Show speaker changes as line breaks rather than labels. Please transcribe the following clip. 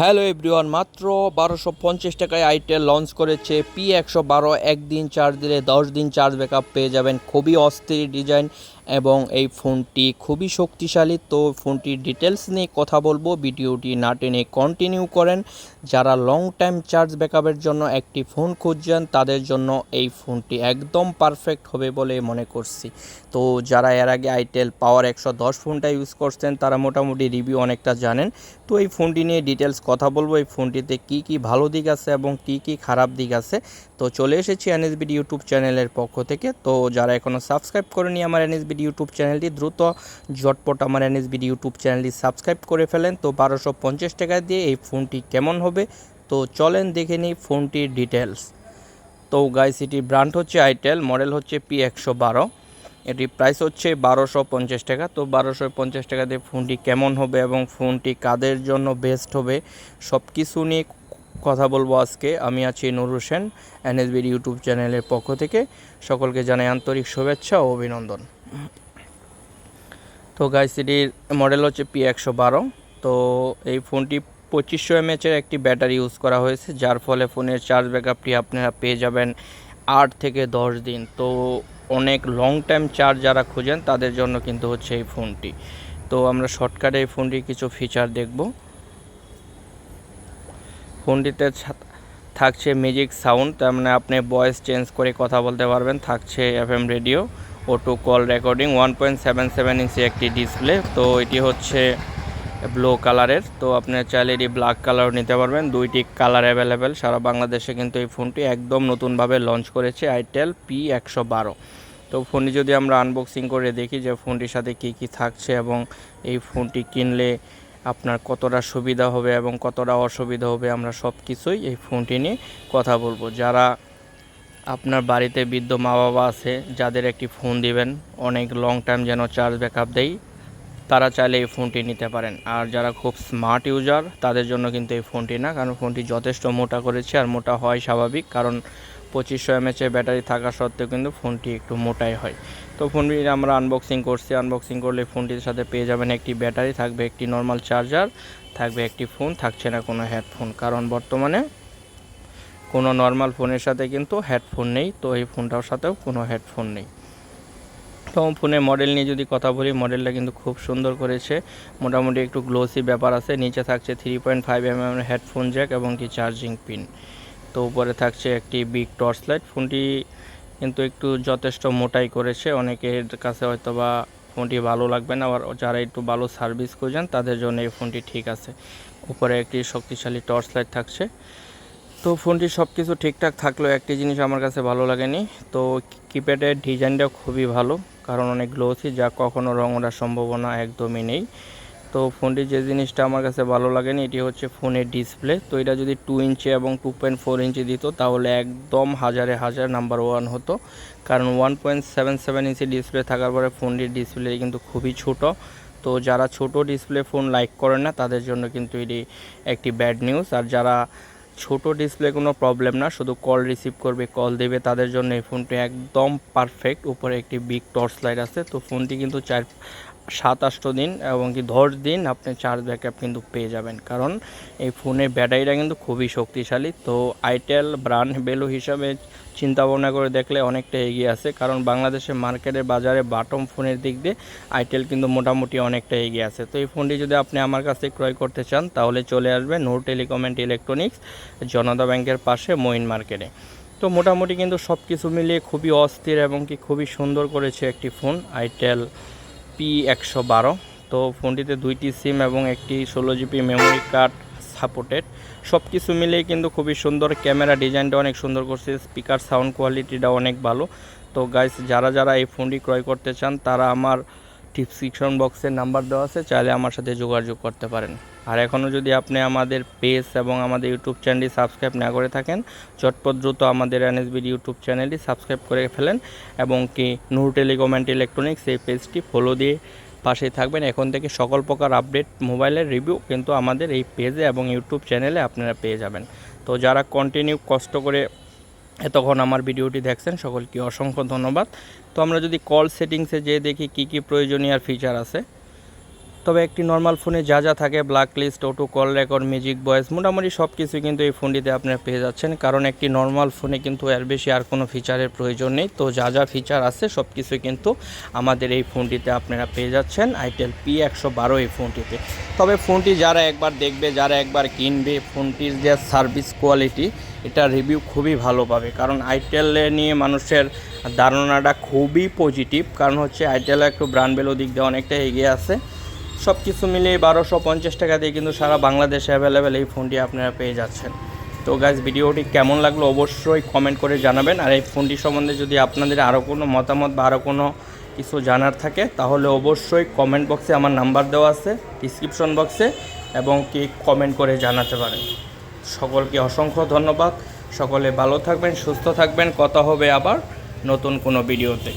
Hello everyone, মাত্র বারোশো পঞ্চাশ টাকায় আইটেল লঞ্চ করেছে পি একশো বারো, একদিন চার্জ দিলে দশ দিন চার্জ ব্যাকআপ পেয়ে যাবেন। খুবই অস্থির ডিজাইন এবং এই ফোনটি খুবই শক্তিশালী, তো ফোনটির ডিটেলস নিয়ে কথা বলব। ভিডিওটি না টেনে কন্টিনিউ করেন। যারা লং টাইম চার্জ ব্যাকআপের জন্য একটি ফোন খুঁজছেন, তাদের জন্য এই ফোনটি একদম পারফেক্ট হবে বলে মনে করছি। তো যারা এর আগে আইটেল পাওয়ার একশো দশ ফোনটা ইউজ করছেন, তারা মোটামুটি রিভিউ অনেকটা জানেন। তো এই ফোনটি নিয়ে ডিটেলস কথা বলব। এই ফোনটিতে কি কি ভালো দিক আছে এবং কি কি খারাপ দিক আছে। তো চলে এসেছি এনএসবিডি ইউটিউব চ্যানেলের পক্ষ থেকে। তো যারা এখনও সাবস্ক্রাইব করেনি আমার এনএসবিডি ইউটিউব চ্যানেলটি দ্রুত, ঝটপট আমার এনএসবিডি ইউটিউব চ্যানেলটি সাবস্ক্রাইব করে ফেলেন। তো বারোশো পঞ্চাশ টাকা দিয়ে এই ফোনটি কেমন হবে? তো চলেন দেখে নিই ফোনটির ডিটেলস তো গাইস এটির ব্র্যান্ড হচ্ছে আইটেল মডেল হচ্ছে পি একশো বারো। এটি প্রাইস হচ্ছে বারোশো পঞ্চাশ টাকা। তো বারোশো পঞ্চাশ টাকা দিয়ে ফোনটি কেমন হবে এবং ফোনটি কাদের জন্য বেস্ট হবে সব কিছু নিয়ে কথা বলব আজকে। আমি আছি নুর হোসেন এনএসবির ইউটিউব চ্যানেলের পক্ষ থেকে। সকলকে জানাই আন্তরিক শুভেচ্ছা ও অভিনন্দন। তো গাইস এটির মডেল হচ্ছে পি একশো বারো। তো এই ফোনটি পঁচিশশো এমএচের একটি ব্যাটারি ইউজ করা হয়েছে, যার ফলে ফোনের চার্জ ব্যাকআপটি আপনারা পেয়ে যাবেন আট থেকে দশ দিন। তো অনেক লং টাইম চার্জ যারা খুঁজেন, তাদের জন্য কিন্তু হচ্ছে এই ফোনটি। তো আমরা শর্টকাটে এই ফোনটির কিছু ফিচার দেখব। ফোনটিতে থাকছে মিউজিক সাউন্ড তার মানে আপনি ভয়েস চেঞ্জ করে কথা বলতে পারবেন। থাকছে FM radio auto call recording one point seven seven inch একটি ডিসপ্লে তো এটি হচ্ছে ব্লু কালারের তো আপনি চাইলে এটি ব্ল্যাক কালারও নিতে পারবেন। দুইটি কালার অ্যাভেলেবেল সারা বাংলাদেশে কিন্তু এই ফোনটি একদম নতুনভাবে লঞ্চ করেছে আইটেল পি একশো বারো তো ফোনটি যদি আমরা আনবক্সিং করে দেখি যে ফোনটির সাথে কি কি থাকছে এবং এই ফোনটি কিনলে আপনার কতটা সুবিধা হবে এবং কতটা অসুবিধা হবে, আমরা সব কিছুই এই ফোনটি নিয়ে কথা বলব। যারা আপনার বাড়িতে বৃদ্ধ মা বাবা আছে, যাদের একটি ফোন দিবেন, অনেক লং টাইম যেন চার্জ ব্যাকআপ দেয় তারা চাইলে এই ফোনটি নিতে পারেন। আর যারা খুব স্মার্ট ইউজার তাদের জন্য কিন্তু এই ফোনটি না, কারণ ফোনটি যথেষ্ট মোটা করেছে, আর মোটা হয় স্বাভাবিক, কারণ পঁচিশশো এমএচের ব্যাটারি থাকা সত্ত্বেও কিন্তু ফোনটি একটু মোটাই হয়। তো ফোনটি আমরা আনবক্সিং করছি। আনবক্সিং করলে ফোনটির সাথে পেয়ে যাবেন একটি ব্যাটারি, থাকবে একটি নর্মাল চার্জার থাকবে একটি ফোন থাকছে না কোনো হেডফোন কারণ বর্তমানে কোনো নর্মাল ফোনের সাথে কিন্তু হেডফোন নেই, তো এই ফোনটার সাথেও কোনো হেডফোন নেই। তো ফোনের মডেল নিয়ে যদি কথা বলি মডেলটা কিন্তু খুব সুন্দর করেছে। মোটামুটি একটু গ্লোসি ব্যাপার আছে। নিচে থাকছে three point five M headphone jack এবং কি চার্জিং পিন তো উপরে থাকছে একটি বিগ টর্চ লাইট ফোনটি কিন্তু একটু যথেষ্ট মোটাই করেছে। অনেকের কাছে হয়তো বা ফোনটি ভালো লাগবে না, আবার যারা একটু ভালো সার্ভিস খুঁজেন, তাদের জন্য এই ফোনটি ঠিক আছে। উপরে একটি শক্তিশালী টর্চ লাইট থাকছে। তো ফোনটি সব কিছু ঠিকঠাক থাকলেও একটি জিনিস আমার কাছে ভালো লাগেনি। তো কিপ্যাডের ডিজাইনটা খুবই ভালো, কারণ অনেক গ্লোসি যা কখনো রং ওঠার সম্ভাবনা একদমই নেই। তো ফোনটি যে জিনিসটা আমার কাছে ভালো লাগেনি, এটি হচ্ছে ফোনের ডিসপ্লে তো এটা যদি টু ইঞ্চি এবং টু পয়েন্ট ফোর ইঞ্চি দিত, তাহলে একদম হাজারে হাজার নাম্বার ওয়ান হতো। কারণ one point seven seven inch display থাকার পরে ফোনটির ডিসপ্লে কিন্তু খুবই ছোট। তো যারা ছোট ডিসপ্লে ফোন লাইক করেন না, তাদের জন্য কিন্তু এটি একটি ব্যাড নিউজ আর যারা ছোট ডিসপ্লে কোনো প্রবলেম না, শুধু কল রিসিভ করবে কল দেবে, তাদের জন্য এই ফোনটি একদম পারফেক্ট উপরে একটি বিগ টর্চ লাইট আছে, তো ফোনটি কিন্তু চার সাত আষ্ট দিন এবং কি দশ দিন আপনি চার্জ ব্যাকআপ কিন্তু পেয়ে যাবেন। কারণ এই ফোনের ব্যাটারিটা কিন্তু খুবই শক্তিশালী। তো আইটেল ব্র্যান্ড ভ্যালু হিসাবে চিন্তা ভাবনা করে দেখলে অনেকটা এগিয়ে আছে। কারণ বাংলাদেশের মার্কেটের বাজারে বাটম ফোনের দিক দিয়ে আইটেল কিন্তু মোটামুটি অনেকটা এগিয়ে আছে। তো এই ফোনটি যদি আপনি আমার কাছে ক্রয় করতে চান, তাহলে চলে আসবেন Noor telecom and electronics Janata ব্যাংকের পাশে মঈন মার্কেটে তো মোটামুটি কিন্তু সব কিছু মিলিয়ে খুবই অস্থির এবং কি খুবই সুন্দর করেছে একটি ফোন আইটেল পি একশো বারো তো ফোনটিতে দুইটি সিম এবং একটি ষোলো জিবি মেমোরি কার্ড সাপোর্টেড সব কিছু মিলিয়ে কিন্তু খুবই সুন্দর ক্যামেরা ডিজাইনটা অনেক সুন্দর করছে স্পিকার সাউন্ড কোয়ালিটিটা অনেক ভালো। তো গাইস যারা যারা এই ফোনটি ক্রয় করতে চান, তারা আমার ডিসক্রিপশন বক্সের নাম্বার দেওয়া আছে, চাইলে আমার সাথে যোগাযোগ করতে পারেন। আর এখনও যদি আপনি আমাদের পেজ এবং আমাদের ইউটিউব চ্যানেলটি সাবস্ক্রাইব না করে থাকেন, চটপট দ্রুত আমাদের এনএসবির ইউটিউব চ্যানেলটি সাবস্ক্রাইব করে ফেলেন এবং কি নূর টেলিকম অ্যান্ড ইলেকট্রনিক্স এই পেজটি ফলো দিয়ে পাশেই থাকবেন। এখন থেকে সকল প্রকার আপডেট মোবাইলের রিভিউ কিন্তু আমাদের এই পেজে এবং ইউটিউব চ্যানেলে আপনারা পেয়ে যাবেন। তো যারা কন্টিনিউ কষ্ট করে এতক্ষণ আমার ভিডিওটি দেখছেন, সকলকে অসংখ্য ধন্যবাদ। তো আমরা যদি কল সেটিংসে যেয়ে দেখি কি কি প্রয়োজনীয় ফিচার আছে তবে একটি নর্মাল ফোনে যা যা থাকে black list auto call record music voice মোটামুটি সব কিছু কিন্তু এই ফোনটিতে আপনারা পেয়ে যাচ্ছেন। কারণ একটি নর্মাল ফোনে কিন্তু এর বেশি আর কোনো ফিচারের প্রয়োজন নেই। তো যা যা ফিচার আছে সব কিছু কিন্তু আমাদের এই ফোনটিতে আপনারা পেয়ে যাচ্ছেন আইটেল পি একশো বারো এই ফোনটিতে তবে ফোনটি যারা একবার দেখবে, যারা একবার কিনবে ফোনটির যে সার্ভিস কোয়ালিটি এটা রিভিউ খুবই ভালো পাবে। কারণ আইটেলে নিয়ে মানুষের ধারণাটা খুবই পজিটিভ কারণ হচ্ছে আইটেল একটু ব্র্যান্ড ভ্যালু দিক দিয়ে অনেকটা এগিয়ে আছে। সব কিছু মিলিয়ে বারোশো পঞ্চাশ টাকা দিয়ে কিন্তু সারা বাংলাদেশে অ্যাভেলেবেল এই ফোনটি আপনারা পেয়ে যাচ্ছেন। তো গাইজ ভিডিওটি কেমন লাগল অবশ্যই কমেন্ট করে জানাবেন। আর এই ফোনটি সম্বন্ধে যদি আপনাদের আরও কোনো মতামত বা আরও কোনো কিছু জানার থাকে, তাহলে অবশ্যই কমেন্ট বক্সে আমার নাম্বার দেওয়া আছে ডিসক্রিপশন বক্সে এবং কি কমেন্ট করে জানাতে পারেন। সকলকে অসংখ্য ধন্যবাদ। সকলে ভালো থাকবেন, সুস্থ থাকবেন। কথা হবে আবার নতুন কোনো ভিডিওতে